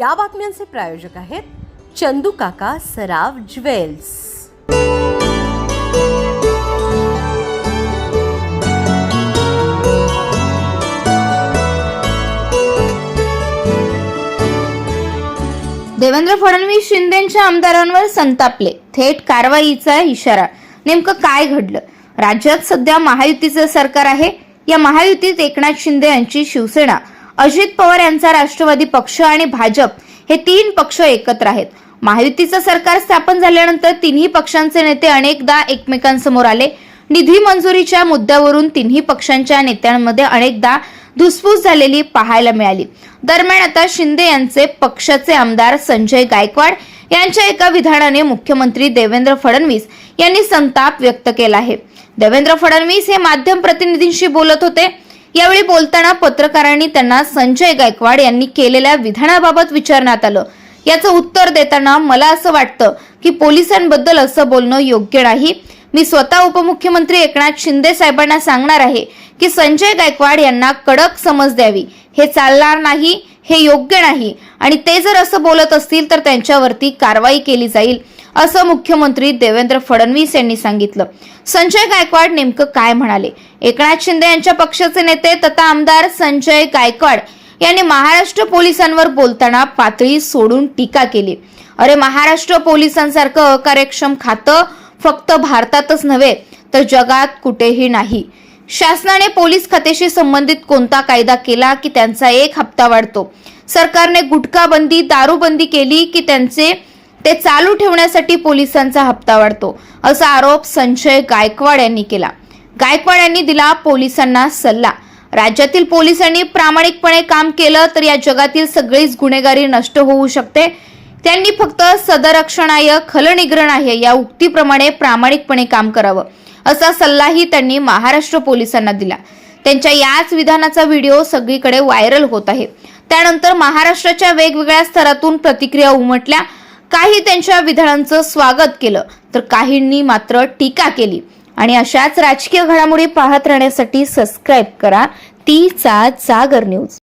या बातम्यांचे प्रायोजक आहेत चंदू काका सराव ज्वेल्स. देवेंद्र फडणवीस शिंदेच्या आमदारांवर संतापले. थेट कारवाईचा इशारा. नेमकं काय घडलं? राज्यात सध्या महायुतीचं सरकार आहे. या महायुतीत एकनाथ शिंदे यांची शिवसेना. अजित पवार यांचा राष्ट्रवादी पक्ष आणि भाजप हे तीन पक्ष एकत्र आहेत. महायुतीचं सरकार स्थापन झाल्यानंतर तिन्ही पक्षांचे नेते अनेकदा एकमेकांसमोर आले. निधी मंजुरीच्या मुद्द्यावरून तिन्ही पक्षांच्या नेत्यांमध्ये अनेकदा धुसफूस झालेली पाहायला मिळाली. दरम्यान आता शिंदे यांचे पक्षाचे आमदार संजय गायकवाड यांच्या एका विधानाने मुख्यमंत्री देवेंद्र फडणवीस यांनी संताप व्यक्त केला आहे. देवेंद्र फडणवीस हे माध्यम प्रतिनिधींशी बोलत होते. यावेळी बोलताना पत्रकारांनी त्यांना संजय गायकवाड यांनी केलेल्या विधानाबाबत विचारण्यात आलं. याचं उत्तर देताना मला असं वाटतं की पोलिसांबद्दल असं बोलणं योग्य नाही. मी स्वतः उपमुख्यमंत्री एकनाथ शिंदे साहेबांना सांगणार आहे की संजय गायकवाड यांना कडक समज द्यावी. हे चालणार नाही हे योग्य नाही. आणि ते जर असं बोलत असतील तर त्यांच्यावरती कारवाई केली जाईल असं मुख्यमंत्री देवेंद्र फडणवीस यांनी सांगितलं. संजय गायकवाड नेमकं काय म्हणाले? एकनाथ शिंदे यांच्या पक्षाचे नेते तथा आमदार संजय गायकवाड यांनी महाराष्ट्र पोलिसांवर बोलताना पातळी सोडून टीका केली. अरे महाराष्ट्र पोलिसांसारखं अकार्यक्षम खातं फक्त भारतातच नव्हे तर जगात कुठेही नाही. शासनाने पोलीस खात्याशी संबंधित कोणता कायदा केला की त्यांचा एक हप्ता वाढतो? सरकारने गुटखा बंदी दारूबंदी केली की त्यांचे ते चालू ठेवण्यासाठी पोलिसांचा हप्ता वाढतो? असा आरोप संजय गायकवाड यांनी केला. गायकवाड यांनी दिला पोलिसांना सल्ला. राज्यातील पोलिसांनी प्रामाणिकपणे काम केलं तर या जगातील सगळीच गुन्हेगारी नष्ट होऊ शकते. त्यांनी फक्त सदरक्षणाय खलनिग्रणाय या उक्तीप्रमाणे प्रामाणिकपणे काम करावं असा सल्लाही त्यांनी महाराष्ट्र पोलिसांना दिला. त्यांच्या याच विधानाचा व्हिडिओ सगळीकडे व्हायरल होत आहे. त्यानंतर महाराष्ट्राच्या वेगवेगळ्या स्तरातून प्रतिक्रिया उमटल्या. काही त्यांच्या विधानांचं स्वागत केलं तर काहींनी मात्र टीका केली. आणि अशाच राजकीय घडामोडी पाहत राहण्यासाठी सबस्क्राईब करा. ती चा जागर न्यूज